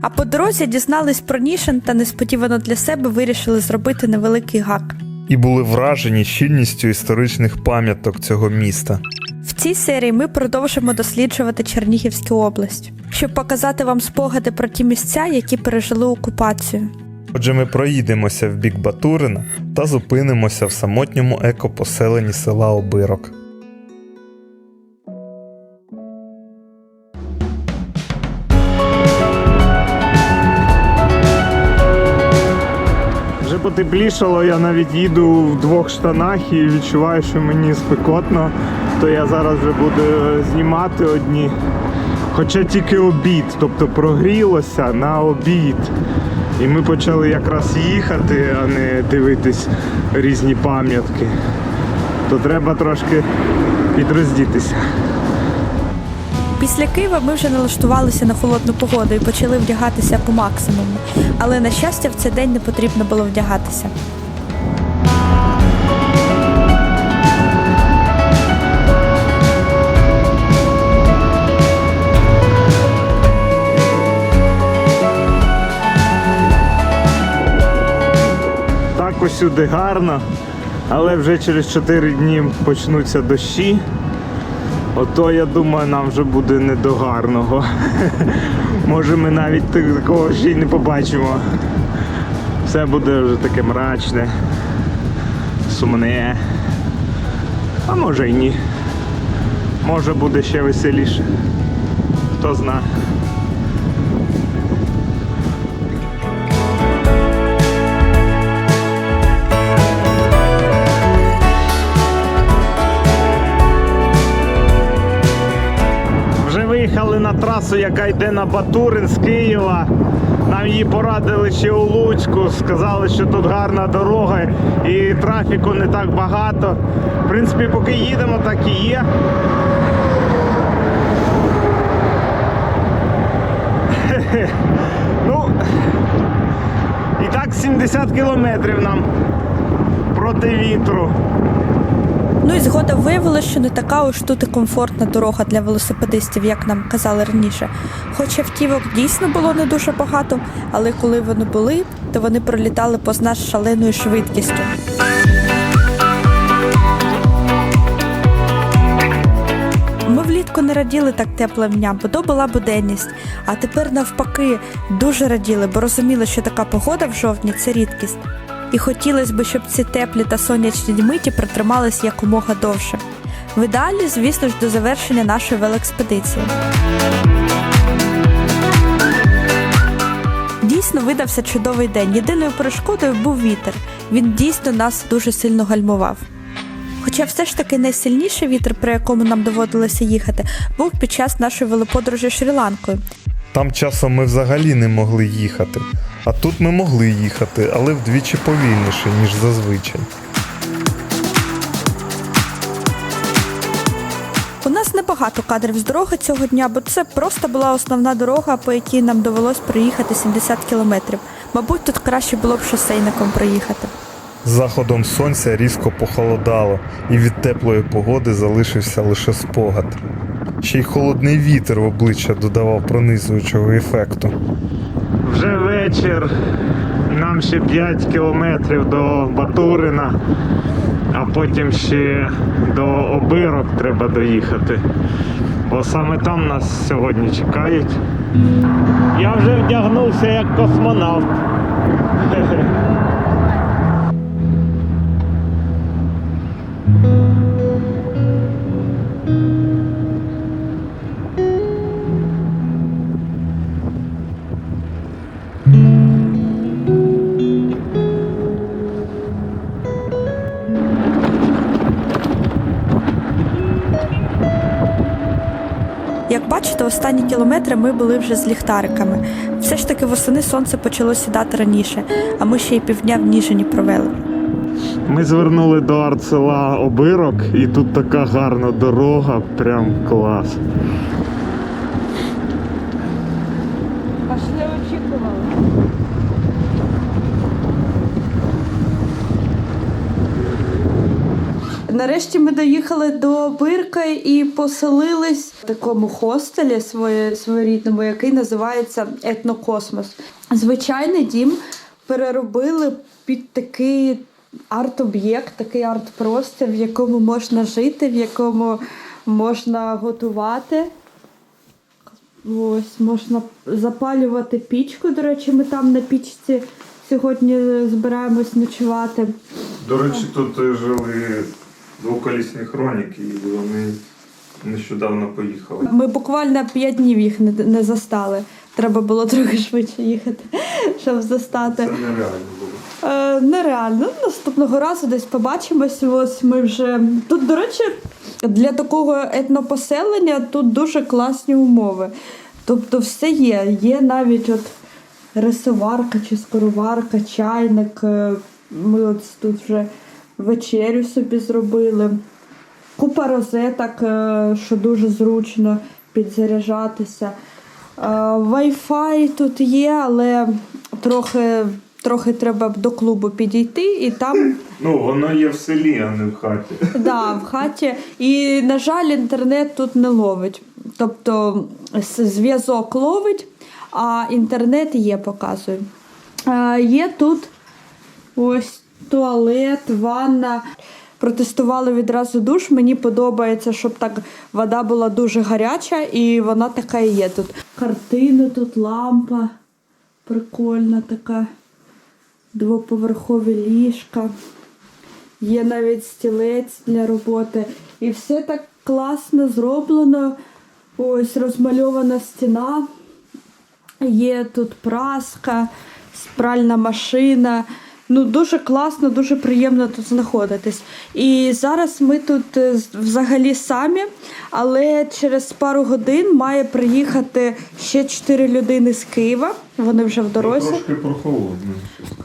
А по дорозі дізнались про Нішин та несподівано для себе вирішили зробити невеликий гак. І були вражені щільністю історичних пам'яток цього міста. В цій серії ми продовжимо досліджувати Чернігівську область, щоб показати вам спогади про ті місця, які пережили окупацію. Отже, ми проїдемося в бік Батурина та зупинимося в самотньому екопоселенні села Обирок. Потеплішало, я навіть їду в двох штанах і відчуваю, що мені спекотно, то я зараз вже буду знімати одні. Хоча тільки обід, тобто прогрілося на обід. І ми почали якраз їхати, а не дивитись різні пам'ятки. То треба трошки підроздітися. Після Києва ми вже налаштувалися на холодну погоду і почали вдягатися по максимуму. Але на щастя, в цей день не потрібно було вдягатися. Так усюди гарно, але вже через 4 дні почнуться дощі. Ото я думаю, нам вже буде не до гарного. Може ми навіть такого ще й не побачимо. Все буде вже таке мрачне, сумне. А може й ні. Може буде ще веселіше. Хто знає. Трасу, яка йде на Батурин з Києва. Нам її порадили ще у Луцьку. Сказали, що тут гарна дорога і трафіку не так багато. В принципі, поки їдемо, так і є. Ну, і так 70 кілометрів нам проти вітру. Ну і згодом виявилося, що не така уж тут і комфортна дорога для велосипедистів, як нам казали раніше. Хоча автівок дійсно було не дуже багато, але коли вони були, то вони пролітали нас з шаленою швидкістю. Ми влітку не раділи так теплим дням, бо то була буденність. А тепер навпаки дуже раділи, бо розуміли, що така погода в жовтні це рідкість. І хотілося б, щоб ці теплі та сонячні миті протримались якомога довше. В ідеалі, звісно ж, до завершення нашої велоекспедиції. Дійсно видався чудовий день. Єдиною перешкодою був вітер. Він дійсно нас дуже сильно гальмував. Хоча все ж таки найсильніший вітер, при якому нам доводилося їхати, був під час нашої велоподорожі Шрі-Ланкою. Там часом ми взагалі не могли їхати. А тут ми могли їхати, але вдвічі повільніше, ніж зазвичай. У нас небагато кадрів з дороги цього дня, бо це просто була основна дорога, по якій нам довелось проїхати 70 кілометрів. Мабуть, тут краще було б шосейником проїхати. З заходом сонця різко похолодало, і від теплої погоди залишився лише спогад. Ще й холодний вітер в обличчя додавав пронизуючого ефекту. Вже вечір. Нам ще 5 кілометрів до Батурина, а потім ще до Обирок треба доїхати. Бо саме там нас сьогодні чекають. Я вже вдягнувся як космонавт. Останні кілометри ми були вже з ліхтариками. Все ж таки восени сонце почало сідати раніше, а ми ще й півдня в Ніжині провели. Ми звернули до артсела Обирок, і тут така гарна дорога, прям клас. Нарешті ми доїхали до Бирка і поселились в такому хостелі своє, своєрідному, який називається Етнокосмос. Звичайний дім переробили під такий арт-об'єкт, такий арт-простір, в якому можна жити, в якому можна готувати. Ось можна запалювати пічку. До речі, ми там на пічці сьогодні збираємось ночувати. До речі, тут жили двоколісні хроніки, і вони нещодавно поїхали. Ми буквально 5 днів їх не, не застали. Треба було трохи швидше їхати, щоб застати. Це нереально було. Е, нереально. Наступного разу десь побачимось. Ось ми вже тут, до речі, для такого етнопоселення тут дуже класні умови. Тобто, все є. Є навіть от рисоварка чи скороварка, чайник. Е, Ми от тут вже вечерю собі зробили. Купа розеток, е, що дуже зручно підзаряджатися. Е, Wi-Fi тут є, але трохи, трохи треба до клубу підійти, і там Ну, воно є в селі, а не в хаті. да, в хаті. І, на жаль, інтернет тут не ловить. Тобто зв'язок ловить, а інтернет є, показує. Е, Є тут ось туалет, ванна. Протестували відразу душ. Мені подобається, щоб так вода була дуже гаряча, і вона така і є тут. Картини тут, лампа прикольна така, двоповерхові ліжка. Є навіть стілець для роботи. І все так класно зроблено. Ось розмальована стіна. Є тут праска, спральна машина. Ну, дуже класно, дуже приємно тут знаходитись. І зараз ми тут е, взагалі самі, але через пару годин має приїхати ще чотири людини з Києва. Вони вже в дорозі. Трошки прохолодно.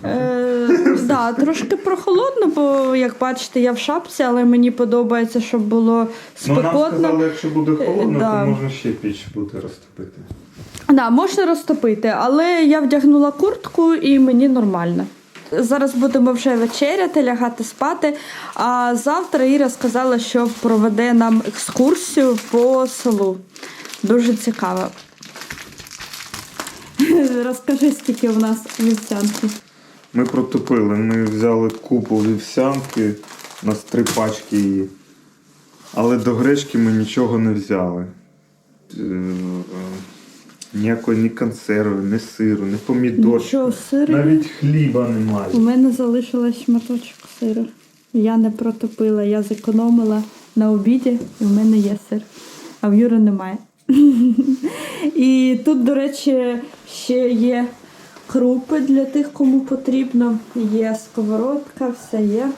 Е, да, трошки прохолодно, бо як бачите, я в шапці, але мені подобається, щоб було Ну, нам спекотно. сказали, якщо буде холодно, да. то можна ще піч буде розтопити. Да, можна розтопити, але я вдягнула куртку і мені нормально. Зараз будемо вже вечеряти, лягати спати. А завтра Іра сказала, що проведе нам екскурсію по селу. Дуже цікаво. Розкажи, скільки у нас вівсянки. Ми протопили, ми взяли купу вівсянки, у нас три пачки її. Але до гречки ми нічого не взяли. Ніякої ні консерви, ні сиру, ні помідорів. Нічого, сиру. Навіть хліба немає. У мене залишилось шматочок сиру. Я не протопила, я зекономила на обіді, і в мене є сир, а в Юри немає. І тут, до речі, ще є крупи для тих, кому потрібно. Є сковородка, все є.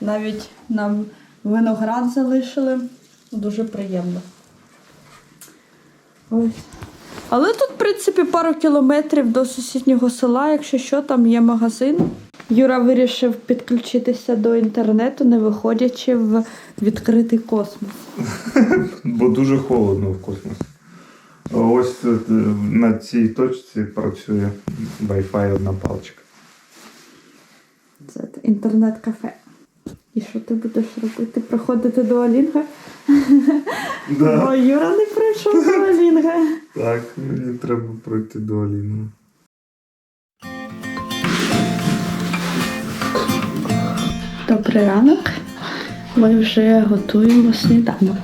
Навіть нам виноград залишили. Дуже приємно. Ось. Але тут, в принципі, пару кілометрів до сусіднього села, якщо що, там є магазин. Юра вирішив підключитися до інтернету, не виходячи в відкритий космос. Бо дуже холодно в космосі. Ось е, на цій точці працює Wi-Fi одна паличка. Це інтернет-кафе. І що ти будеш робити? Проходити до Алінга? Да. Бо Юра не прийшов до Алінга. Так, мені треба пройти до Олінга. Добрий ранок. Ми вже готуємо сніданок.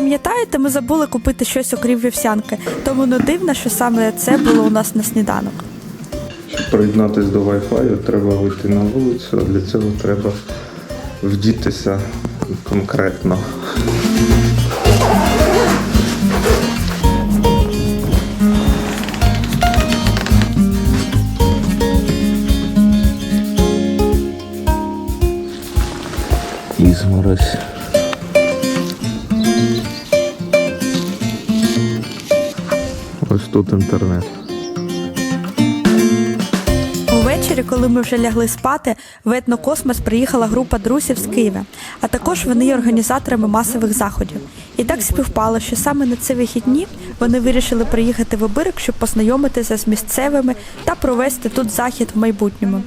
Пам'ятаєте, ми забули купити щось окрім вівсянки, тому не дивно, що саме це було у нас на сніданок. Щоб приєднатися до Wi-Fi, треба вийти на вулицю, а для цього треба вдітися конкретно. Тут інтернет. Увечері, коли ми вже лягли спати, в етнокосмос приїхала група друзів з Києва, а також вони є організаторами масових заходів. І так співпало, що саме на ці вихідні вони вирішили приїхати в Обирик, щоб познайомитися з місцевими та провести тут захід в майбутньому.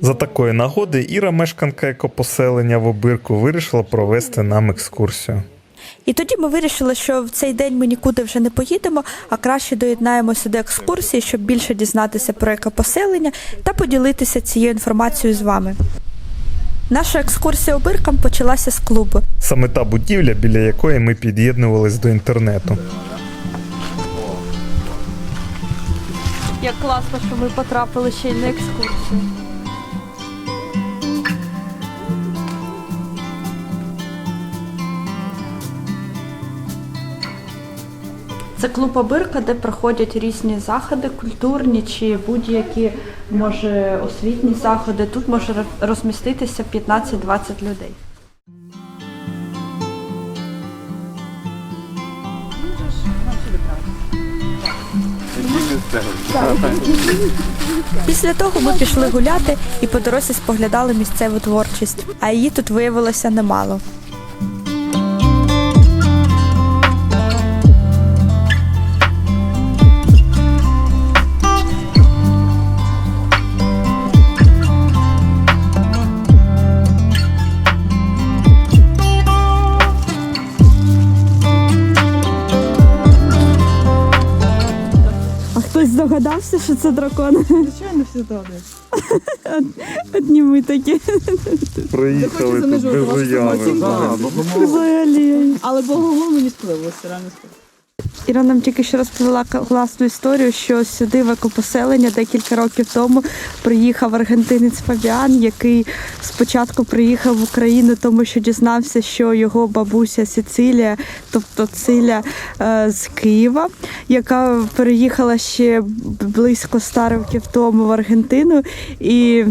За такої нагоди Іра, мешканка екопоселення в Обирку, вирішила провести нам екскурсію. І тоді ми вирішили, що в цей день ми нікуди вже не поїдемо, а краще доєднаємося до екскурсії, щоб більше дізнатися про екопоселення та поділитися цією інформацією з вами. Наша екскурсія обиркам почалася з клубу. Саме та будівля, біля якої ми під'єднувались до інтернету. Як класно, що ми потрапили ще й на екскурсію. Це клуб Обирка, де проходять різні заходи, культурні чи будь-які, може, освітні заходи. Тут може розміститися 15-20 людей. Після того ми пішли гуляти і по дорозі споглядали місцеву творчість, а її тут виявилося немало. Здогадався, що це дракон? Звичайно, всі добре. Одні ми такі. Приїхали тут без уяви. Взагалі. Але Богогло мені сподобалося, реально сподобалося. Іра нам тільки що розповіла класну історію, що сюди в екопоселення декілька років тому приїхав аргентинець Фабіан, який спочатку приїхав в Україну, тому що дізнався, що його бабуся Сицилія, тобто Циля е, з Києва, яка переїхала ще близько ста років тому в Аргентину. І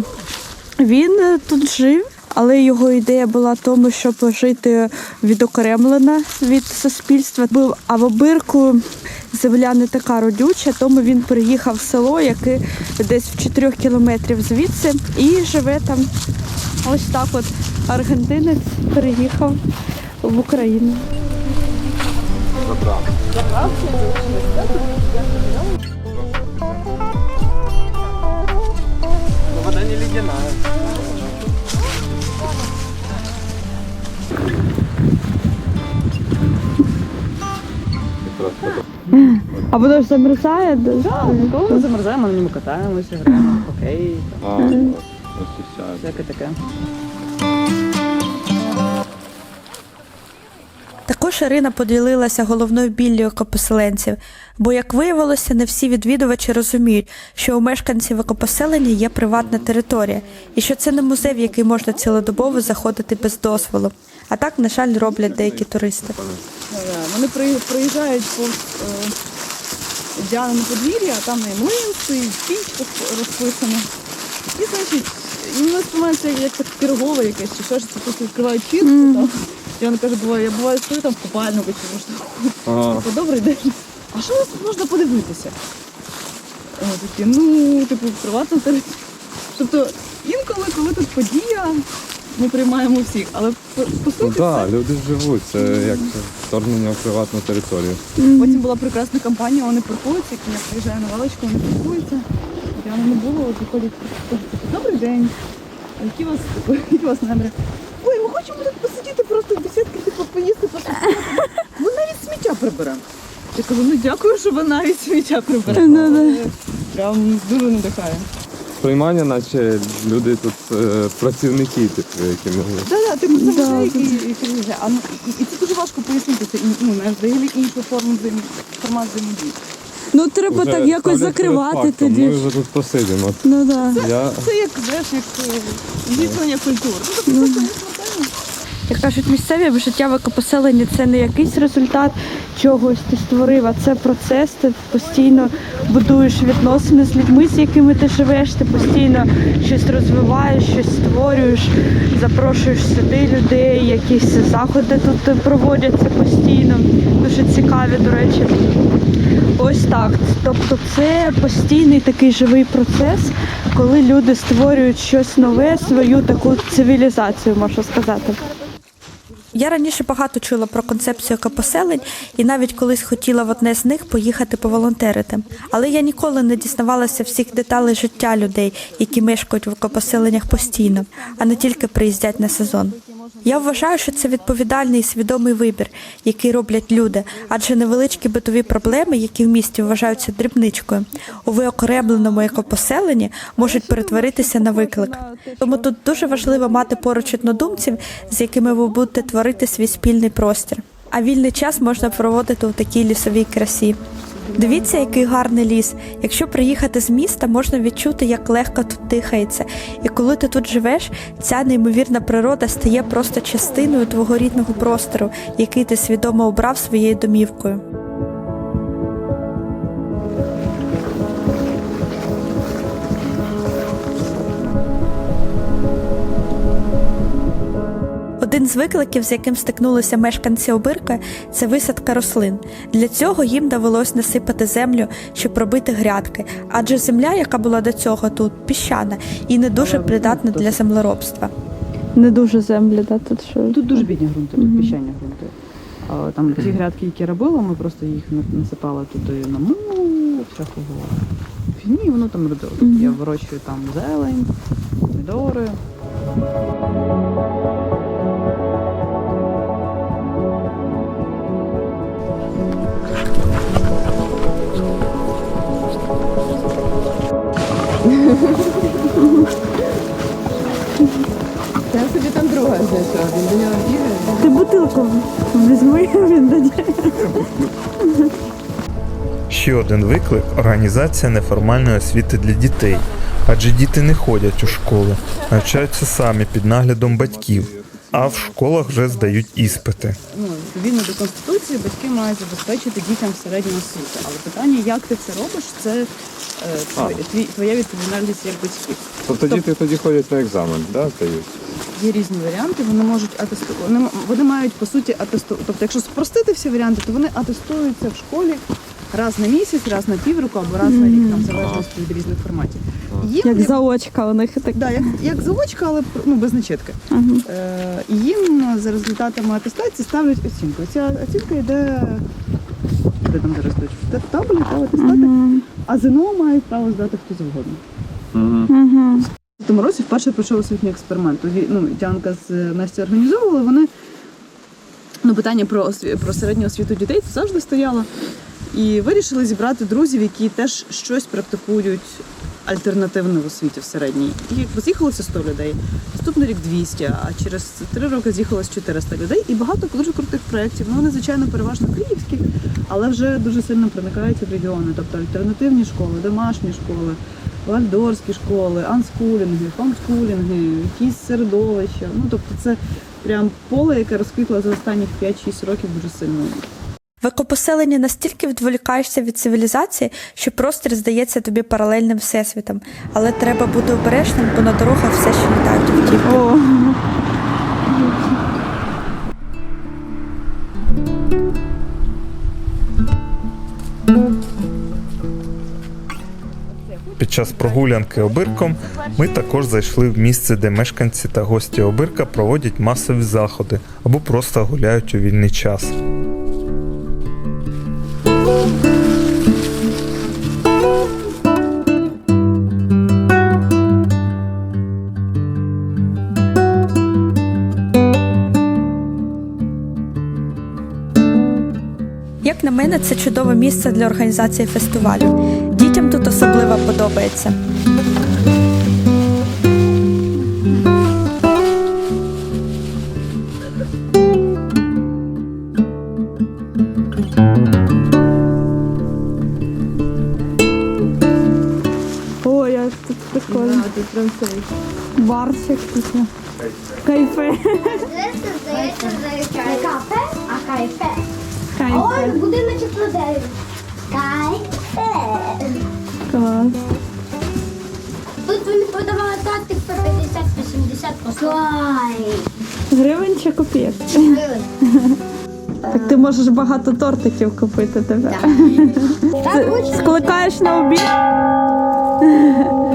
він тут жив. Але його ідея була в тому, щоб жити відокремлена від суспільства. Був а в обирку земля не така родюча, тому він приїхав в село, яке десь в 4 кілометрів звідси, і живе там. Ось так от аргентинець переїхав в Україну. А воно ж замерзає? Коли замерзаємо, на ньому катаємося, граємо, в хокей, там, всяке таке. Також Ірина поділилася головною біллю екопоселенців, бо, як виявилося, не всі відвідувачі розуміють, що у мешканців екопоселення є приватна територія, і що це не музей, в який можна цілодобово заходити без дозволу. А так, на жаль, роблять деякі туристи. Е, Вони при- приїжджають по е, Діанину подвір'я, а там і млинці, і пічка розписана. І значить, і воно сприймається як так пірогове якесь, чи що ж це просто відкривають фіртку там. І вона каже, буває, я буваю стою там в купальнику чи можна. Типу, добрий день. А що у вас тут можна подивитися? О, такі, ну, типу, приватна територія. Тобто інколи, коли тут подія, ми приймаємо всіх, але по, по Ну так, люди живуть, це як це, вторгнення в приватну територію. Потім була прекрасна кампанія, вони паркуються, як я приїжджаю на лавочку, вони паркуються. Я не було, от виходять, кажуть, добрий день. А які у вас які у вас наміри? Ой, ми хочемо тут посидіти, просто в бесідки, типу, поїсти, посидіти. Ми навіть сміття приберемо. Я кажу, ну дякую, що ви навіть сміття приберете. Прям дуже надихає. Приймання, наче люди тут е, працівники, типу, які могли. Так, да, типу це вже які приїжджає. А ну, і, і це дуже важко пояснити. Це і, ну, на взагалі іншу форму взаєм... формат взаємодії. Ну треба Вже так якось ставлять перед закривати фактом, тоді. Ми вже тут посидимо. Ну да. Я Це як знаєш, як е, зіткнення культур. Ну, тобто, це смертельно. Як кажуть, місцеві життя в екопоселенні це не якийсь результат чогось ти створив, а це процес. Ти постійно будуєш відносини з людьми, з якими ти живеш, ти постійно щось розвиваєш, щось створюєш, запрошуєш сюди людей, якісь заходи тут проводяться постійно. Дуже цікаві, до речі. Ось так. Тобто це постійний такий живий процес, коли люди створюють щось нове, свою таку цивілізацію, можна сказати. Я раніше багато чула про концепцію екопоселень і навіть колись хотіла в одне з них поїхати поволонтерити. Але я ніколи не дізнавалася всіх деталей життя людей, які мешкають в екопоселеннях постійно, а не тільки приїздять на сезон. Я вважаю, що це відповідальний і свідомий вибір, який роблять люди, адже невеличкі битові проблеми, які в місті вважаються дрібничкою, у виокремленому екопоселенні можуть перетворитися на виклик. Тому тут дуже важливо мати поруч однодумців, з якими ви будете творити свій спільний простір. А вільний час можна проводити у такій лісовій красі. Дивіться, який гарний ліс. Якщо приїхати з міста, можна відчути, як легко тут дихається. І коли ти тут живеш, ця неймовірна природа стає просто частиною твого рідного простору, який ти свідомо обрав своєю домівкою. Один з викликів, з яким стикнулися мешканці Обирка, це висадка рослин. Для цього їм довелось насипати землю, щоб робити грядки, адже земля, яка була до цього тут, піщана і не дуже придатна для землеробства. Не дуже землі, да, тут що. Тут дуже бідні ґрунти, тут піщані ґрунти. А, Там ті грядки, які я робила, ми просто їх насипали туди на мулу, всякого фіні, і воно там родило. Я вирощую там зелень, помідори. Я собі там друга знайшла, він до нього бігає. Ти бутилку візьми, він дає. Ще один виклик організація неформальної освіти для дітей. Адже діти не ходять у школи, навчаються самі під наглядом батьків, а в школах вже здають іспити. Ну, відповідно до конституції, батьки мають забезпечити дітям середню освіту. Але питання, як ти це робиш, це е, твій- твоя відповідальність як батьків. Тобто діти тоді ходять на екзамен, да, здають? Є різні варіанти, вони можуть атесту... вони, вони мають по суті атесту. Тобто, якщо спростити всі варіанти, то вони атестуються в школі раз на місяць, раз на півроку або раз на рік, там в залежності від різних форматів. Їм Як не- заочка у них так. да, як, як заочка, але ну, без начитки. Е, і їм за результатами атестації ставлять оцінку. Ця оцінка йде де там зараз точно в табелі, та атестати, а ЗНО мають право здати хто завгодно. В тому році вперше пройшов освітній експеримент. Тоді, ну, Діанка з Настю організовували, вони ну, питання про, осві... про середню освіту дітей це завжди стояло. І вирішили зібрати друзів, які теж щось практикують альтернативне в освіті в середній. І з'їхалося 100 людей, наступний рік 200, а через 3 роки з'їхалось 400 людей. І багато дуже крутих проєктів. Ну, вони, звичайно, переважно київські, але вже дуже сильно проникаються в регіони. Тобто альтернативні школи, домашні школи, вальдорські школи, анскулінги, хомскулінги, якісь середовища. Ну, тобто це прям поле, яке розквітло за останні 5-6 років дуже сильно. В екопоселенні настільки відволікаєшся від цивілізації, що простір здається тобі паралельним всесвітом. Але треба бути обережним, бо на дорогах все ще літають автівки. Під час прогулянки обирком ми також зайшли в місце, де мешканці та гості обирка проводять масові заходи або просто гуляють у вільний час. Як на мене, це чудове місце для організації фестивалю. Дітям тут особливо подобається. Клас. Тут вони продавали тортик по 50-80 по 100. Гривень чи копійок? гривень. Так ти можеш багато тортиків купити тебе. Так. Скликаєш на обід?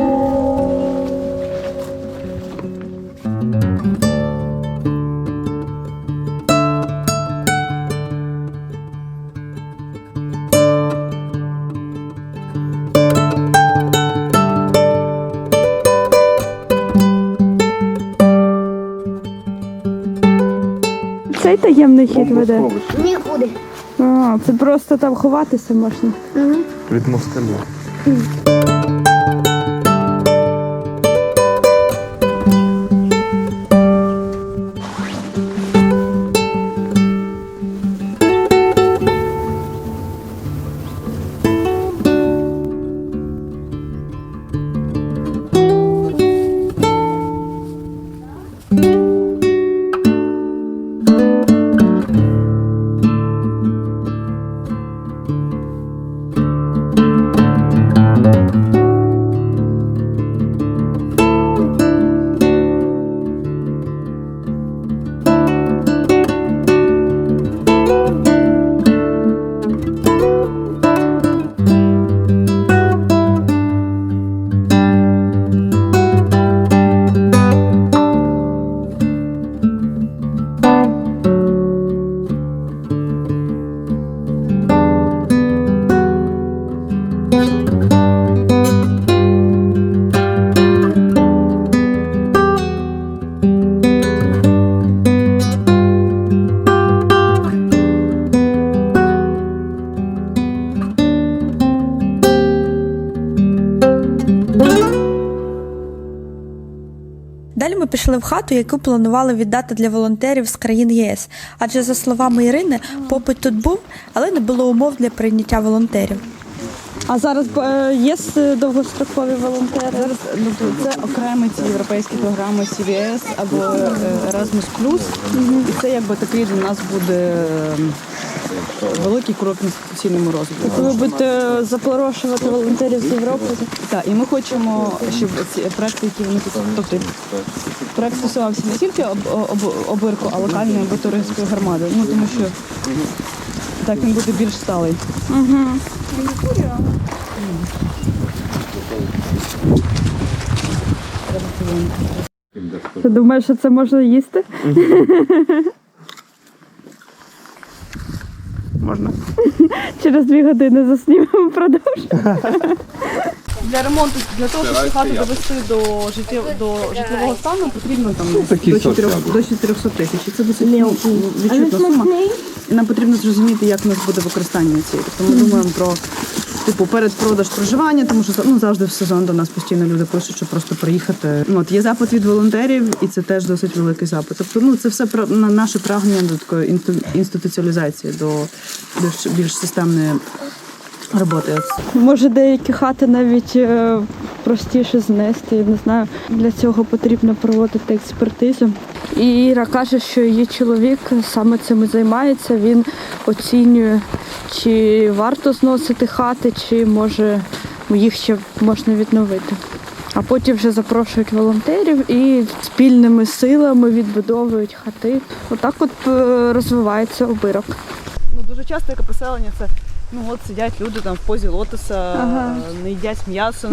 Цей таємний хід веде. Нікуди. А, це просто там ховатися можна. Від москаля. Далі в хату, яку планували віддати для волонтерів з країн єС. Адже за словами Ірини, попит тут був, але не було умов для прийняття волонтерів. А зараз є довгострокові волонтери. Зараз ну, це окремі ці європейські програми CVS або е, Erasmus+. І це якби такий для нас буде ем, великий крок в інституційному розвитку. Ви будете запрошувати волонтерів з Європи. Так, і ми хочемо, щоб ці проекти, які вони тут, тобто проект стосувався не тільки об, об, обирку, а локальної або туристської громади. Ну тому що так він буде більш сталий. Ти думаєш, що це можна їсти? Можна. Через дві години заснімемо продовж. Для ремонту, для того, щоб цю хату довести до життєв до житлового стану, потрібно там до 400, до 400 тисяч. І це досить ну, відчутна сума. І нам потрібно зрозуміти, як у нас буде використання цієї. Тобто ми думаємо про типу передпродаж проживання, тому що ну, завжди в сезон до нас постійно люди пишуть, що просто приїхати. Ну, от є запит від волонтерів, і це теж досить великий запит. Тобто, ну це все про на наше прагнення до такої інституціалізації, до більш, більш системної роботи. Може, деякі хати навіть е, простіше знести. Я не знаю. Для цього потрібно проводити експертизу. І Іра каже, що її чоловік саме цим і займається. Він оцінює, чи варто зносити хати, чи може їх ще можна відновити. А потім вже запрошують волонтерів і спільними силами відбудовують хати. Отак от е, розвивається обирок. Ну дуже часто яке поселення це. Ну от сидять люди там в позі лотоса, Ага. не їдять м'ясо,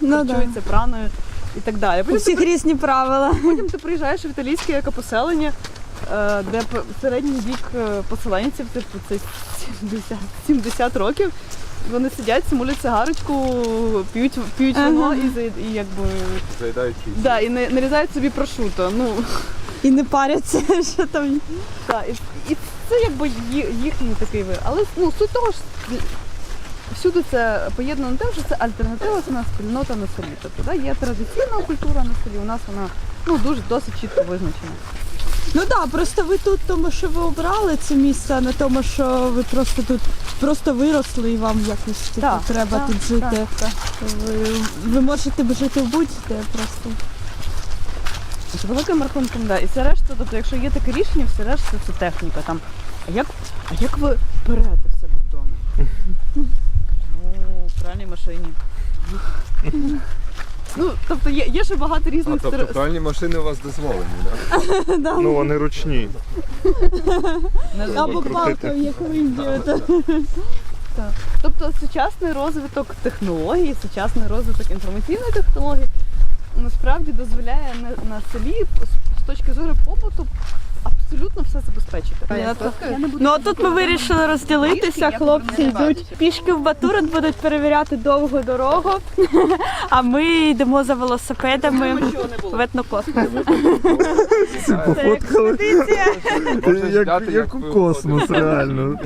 Ну, харчуються праною і так далі. У Потім ти, різні правила. потім ти приїжджаєш в італійське екопоселення, е, де середній вік е, поселенців, типу, це 70, 70 років. Вони сидять, смулять цигарочку, п'ють, п'ють вино Ага. і, за- і якби да, і не, нарізають собі прошуто. Ну, І не паряться, що там. Так, і, і це якби їхній такий вир. Але ну, суть того ж всюди це поєднано тим, що це альтернативна спільнота на селі. Тобто да, є традиційна культура на селі, у нас вона ну, дуже досить чітко визначена. Ну так, просто ви тут, тому що ви обрали це місце, а не тому, що ви просто тут просто виросли і вам якось типу, Так, треба так, тут жити. так, так. Ви, ви можете жити будь-де просто. З великим рахунком, да. І все решта, тобто, якщо є таке рішення, все решта це техніка. Там. А як, а як ви перете в себе вдома? Ну, в пральній машині. Ну, тобто є, є ще багато А, різних тобто стер- пральні машини у вас дозволені, так? Ну вони ручні. Або палкою, як в Індії. Тобто сучасний розвиток технологій, сучасний розвиток інформаційної технології насправді дозволяє на, на селі з- з точки зору побуту абсолютно все забезпечити. Ну а тут ми вирішили розділитися. Хлопці йдуть пішки в Батурин, будуть перевіряти довгу дорогу. А ми йдемо за велосипедами в етнокосмос. Це експедиція. Як, як у космос, реально.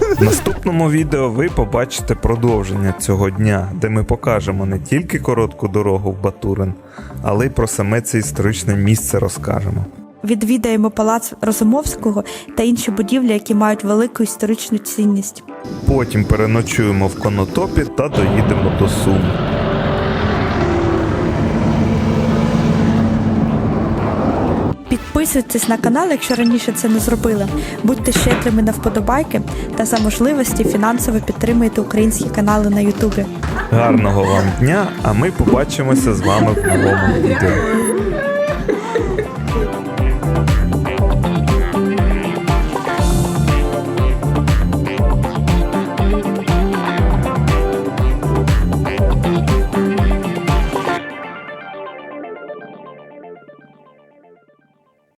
В наступному відео ви побачите продовження цього дня, де ми покажемо не тільки коротку дорогу в Батурин, але й про саме це історичне місце розкажемо. Відвідаємо палац Розумовського та інші будівлі, які мають велику історичну цінність. Потім переночуємо в Конотопі та доїдемо до Сум. Підписуйтесь на канал, якщо раніше це не зробили. Будьте щедрими на вподобайки та за можливості фінансово підтримуйте українські канали на Ютубі. Гарного вам дня, а ми побачимося з вами в новому відео.